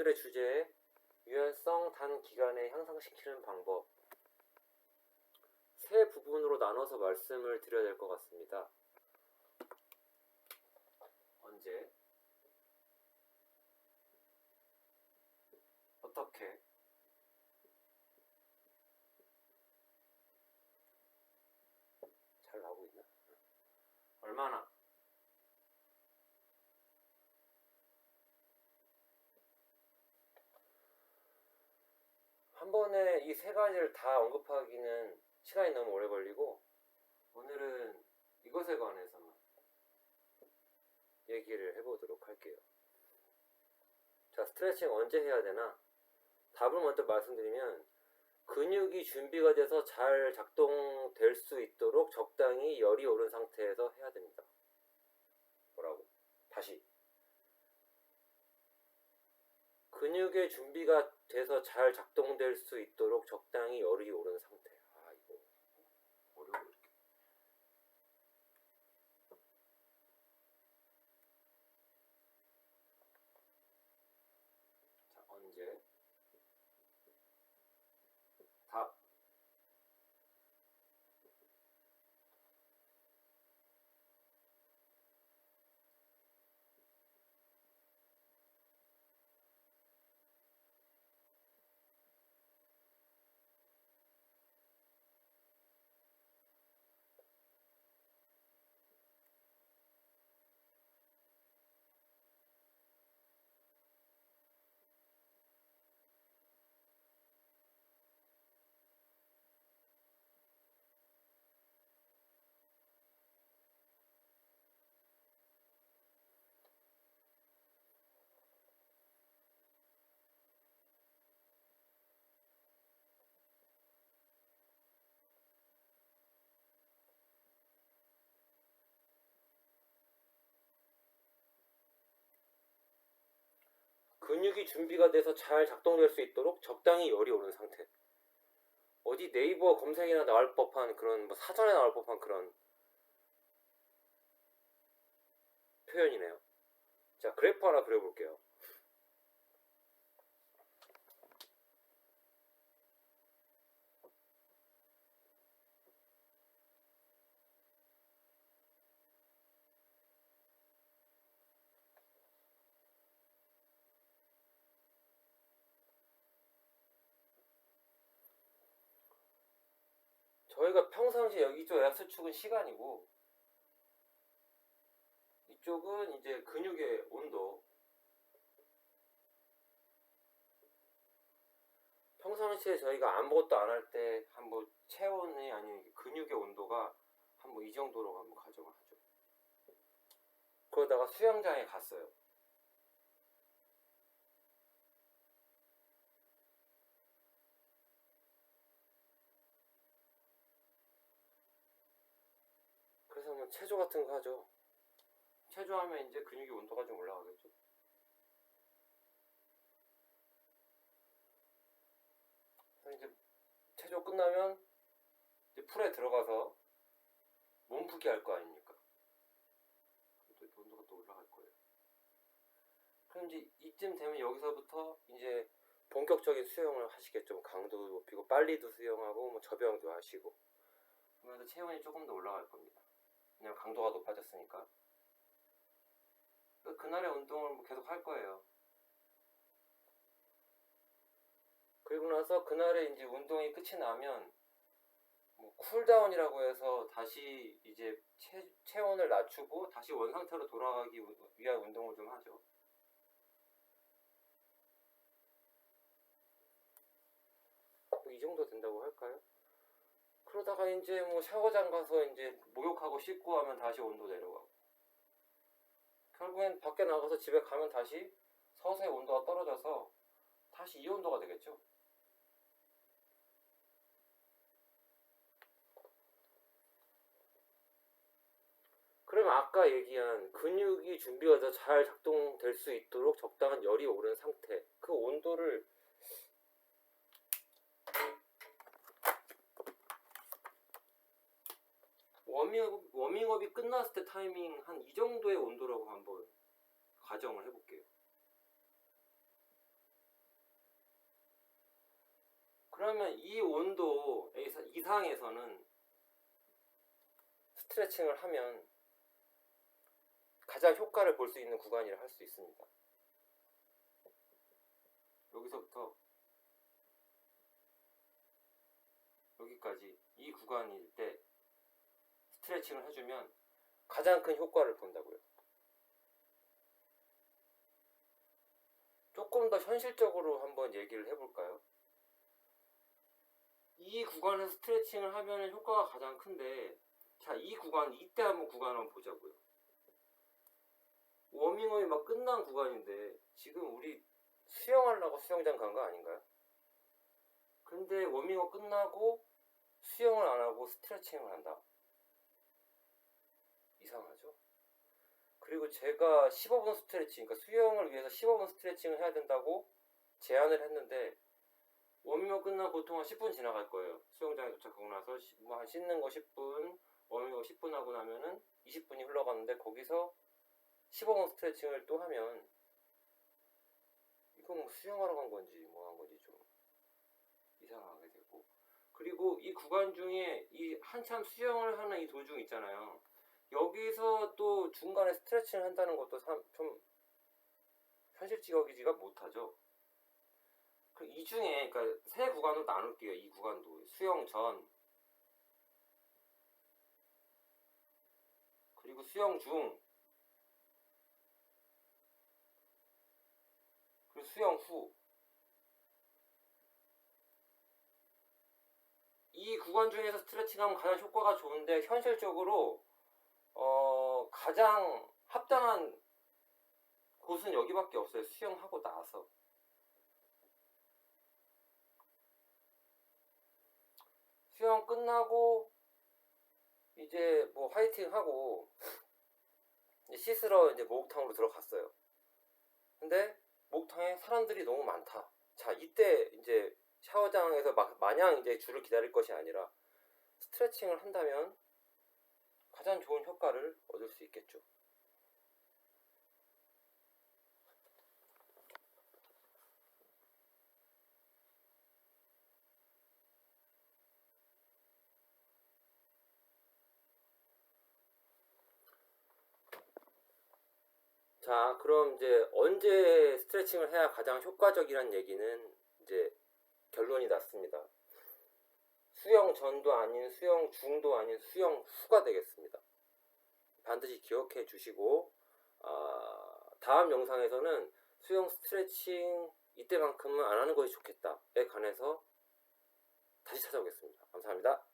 오늘의 주제 유연성 단 기간에 향상시키는 방법 세 부분으로 나눠서 말씀을 드려야 될 것 같습니다. 언제 어떻게 잘 나오고 있나? 얼마나 한 번에 이 세 가지를 다 언급하기는 시간이 너무 오래 걸리고 오늘은 이것에 관해서만 얘기를 해보도록 할게요. 자, 스트레칭 언제 해야 되나? 답을 먼저 말씀드리면 근육이 준비가 돼서 잘 작동될 수 있도록 적당히 열이 오른 상태에서 해야 됩니다. 뭐라고? 다시. 근육의 준비가 돼서 잘 작동될 수 있도록 적당히 열이 오른 상태. 아, 이거 어려워 이렇게. 자, 언제? 답. 근육이 준비가 돼서 잘 작동될 수 있도록 적당히 열이 오른 상태. 어디 네이버 검색이나 나올 법한 그런 뭐 사전에 나올 법한 그런 표현이네요. 자, 그래프 하나 그려볼게요. 저희가 평상시 여기 쪽 X축은 시간이고 이쪽은 이제 근육의 온도. 평상시에 저희가 아무것도 안 할 때한뭐 체온이 아니면 근육의 온도가 한뭐이 정도로 한번 하죠. 그러다가 수영장에 갔어요 뭐 체조 같은 거 하죠. 체조하면 이제 근육의 온도가 좀 올라가겠죠. 이제 체조 끝나면 이제 풀에 들어가서 몸풀기 할 거 아닙니까? 또 온도가 또 올라갈 거예요. 그럼 이제 이쯤 되면 여기서부터 이제 본격적인 수영을 하시겠죠. 뭐 강도 높이고 빨리도 수영하고 뭐 저병도 하시고 그러면서 체온이 조금 더 올라갈 겁니다. 왜냐면 강도가 높아졌으니까. 그 그날의 운동을 뭐 계속 할 거예요. 그리고 나서 그날에 이제 운동이 끝이 나면 뭐 쿨다운이라고 해서 다시 이제 체, 체온을 낮추고 다시 원 상태로 돌아가기 위한 운동을 좀 하죠. 뭐 이 정도 된다고 할까요? 그러다가 이제 뭐 샤워장 가서 이제 목욕하고 씻고 하면 다시 온도 내려가고 결국엔 밖에 나가서 집에 가면 다시 서서히 온도가 떨어져서 다시 이 온도가 되겠죠. 그러면 아까 얘기한 근육이 준비가 더 잘 작동될 수 있도록 적당한 열이 오른 상태 그 온도를 워밍업, 워밍업이 끝났을 때 타이밍 한 이 정도의 온도라고 한번 가정을 해볼게요. 그러면 이 온도 이상에서는 스트레칭을 하면 가장 효과를 볼 수 있는 구간이라 할 수 있습니다. 여기서부터 여기까지 이 구간일 때 스트레칭을 해주면 가장 큰 효과를 본다고요. 조금 더 현실적으로 한번 얘기를 해볼까요? 이 구간에서 스트레칭을 하면 효과가 가장 큰데, 자, 이 구간, 이때 한번 구간 한번 보자고요. 워밍업이 막 끝난 구간인데, 지금 우리 수영하려고 수영장 간 거 아닌가요? 근데 워밍업 끝나고 수영을 안 하고 스트레칭을 한다. 이상하죠? 그리고 제가 15분 스트레칭, 그러니까 수영을 위해서 15분 스트레칭을 해야 된다고 제안을 했는데 워밍업 끝나고 보통 한 10분 지나갈 거예요. 수영장에 도착하고 나서 뭐 한 씻는 거 10분, 워밍업 10분 하고 나면은 20분이 흘러갔는데 거기서 15분 스트레칭을 또 하면 이건 뭐 수영하러 간 건지 뭐 한 건지 좀 이상하게 되고 그리고 이 구간 중에 이 한참 수영을 하는 이 도중 있잖아요. 여기서 또 중간에 스트레칭을 한다는 것도 참, 좀 현실적이지가 못하죠. 그이 중에 그러니까 세 구간으로 나눌게요. 이 구간도 수영 전 그리고 수영 중 그리고 수영 후. 이 구간 중에서 스트레칭하면 가장 효과가 좋은데 현실적으로 어, 가장 합당한 곳은 여기밖에 없어요. 수영하고 나서. 수영 끝나고 이제 뭐 화이팅 하고 씻으러 이제 목욕탕으로 들어갔어요. 근데 목욕탕에 사람들이 너무 많다. 자, 이때 이제 샤워장에서 막 마냥 이제 줄을 기다릴 것이 아니라 스트레칭을 한다면 가장 좋은 효과를 얻을 수 있겠죠. 자, 그럼 이제 언제 스트레칭을 해야 가장 효과적이란 얘기는 이제 결론이 났습니다. 수영 전도 아닌 수영 중도 아닌 수영 후가 되겠습니다. 반드시 기억해 주시고 아, 다음 영상에서는 수영 스트레칭 이때만큼은 안 하는 것이 좋겠다에 관해서 다시 찾아오겠습니다. 감사합니다.